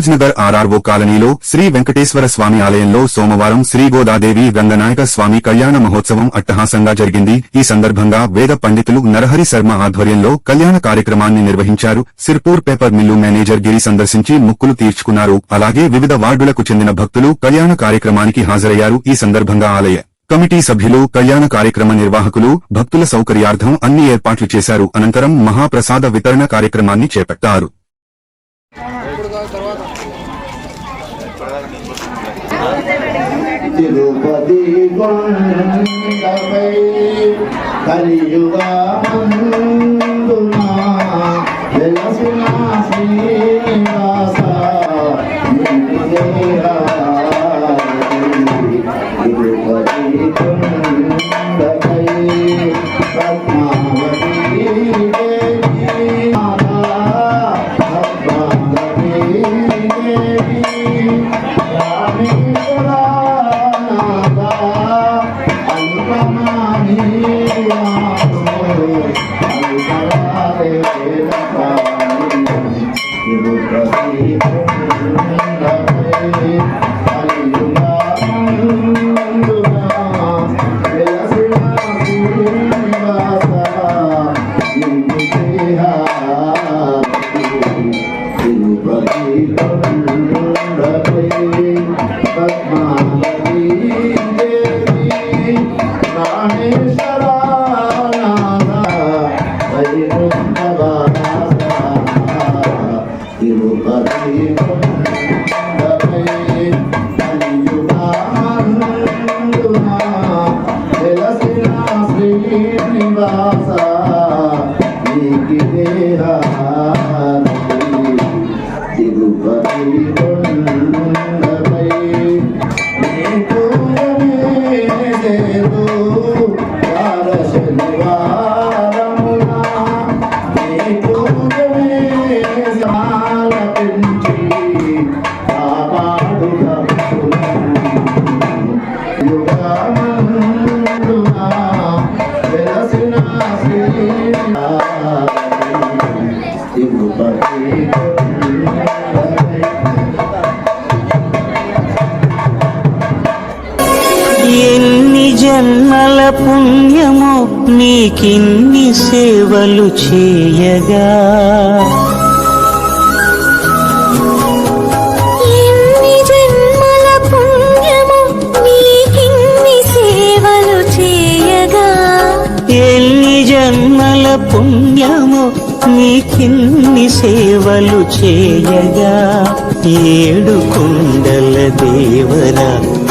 Kagaz Nagar RRO కాలనీలో శ్రీ వెంకటేశ్వర స్వామి ఆలయంలో సోమవారం శ్రీ గోదాదేవి రంగనాయక స్వామి కళ్యాణ మహోత్సవం అట్టహాసంగా జరిగింది. ఈ సందర్భంగా వేద పండితులు నరహరి శర్మ ఆధ్వర్యంలో కళ్యాణ కార్యక్రమాన్ని నిర్వహించారు. Sirpur paper mill manager Giri సందర్శించి ముక్కులు తీర్చుకున్నారు. అలాగే వివిధ వార్డులకు చెందిన భక్తులు కళ్యాణ కార్యక్రమానికి హాజరయ్యారు. ఈ సందర్భంగా ఆలయ కమిటీ సభ్యులు కళ్యాణ కార్యక్రమ నిర్వాహకులు భక్తుల సౌకర్యార్థం అన్ని ఏర్పాట్లు చేశారు. అనంతరం మహాప్రసాద వితరణ కార్యక్రమాన్ని చేపట్టారు. తిరుపతి కొండపై కలియుగమందున వెలసిన శ్రీనివాస. आशा एक बेहारा పుణ్యమో నీకిన్ని సేవలు చేయగా. ఎన్ని జన్మల పుణ్యము నీకిన్ని సేవలు చేయగా. ఎన్ని జన్మల పుణ్యమో నీకిన్ని సేవలు చేయగా. ఏడు కుండల దేవరా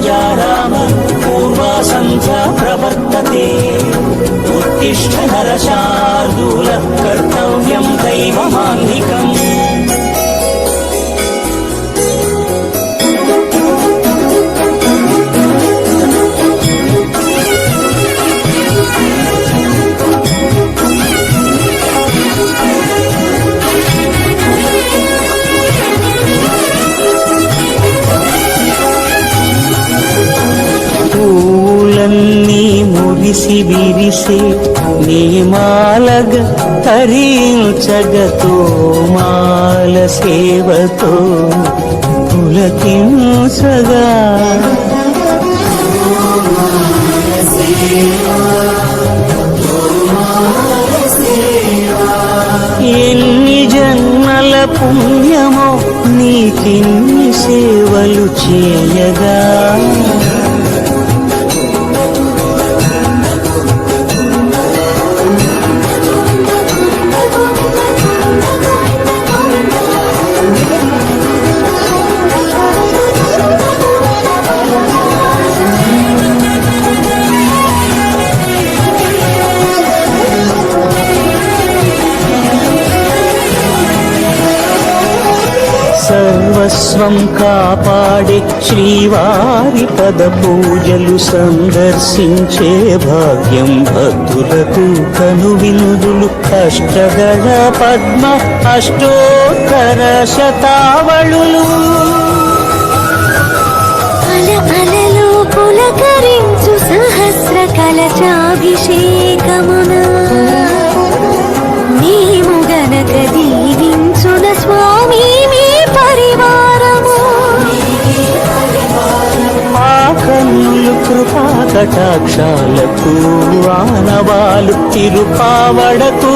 సుప్రజా రామ పూర్వా సంధ్యా ప్రవర్తతే ఉత్తిష్ట నరశార్దూల కర్తవ్యం విరిసి విరిసే నీమాలగ తరించగతో మాల సేవతో పులకించగా. ఎన్ని జన్మల పుణ్యమో నీకిన్ని సేవలు చేయగా. సర్వస్వం కాపాడే శ్రీవారి పద పూజలు సందర్శించే భాగ్యం భక్తులకు కనువినుదులు అష్టగణ పద్మ అష్టోత్తర శతావళులు. పులకరించు సహస్ర కలచాభిషేకమున. మేము గనక దీవించున స్వామి కటాక్షాలకు ఆనవాలు తిరుపావడకు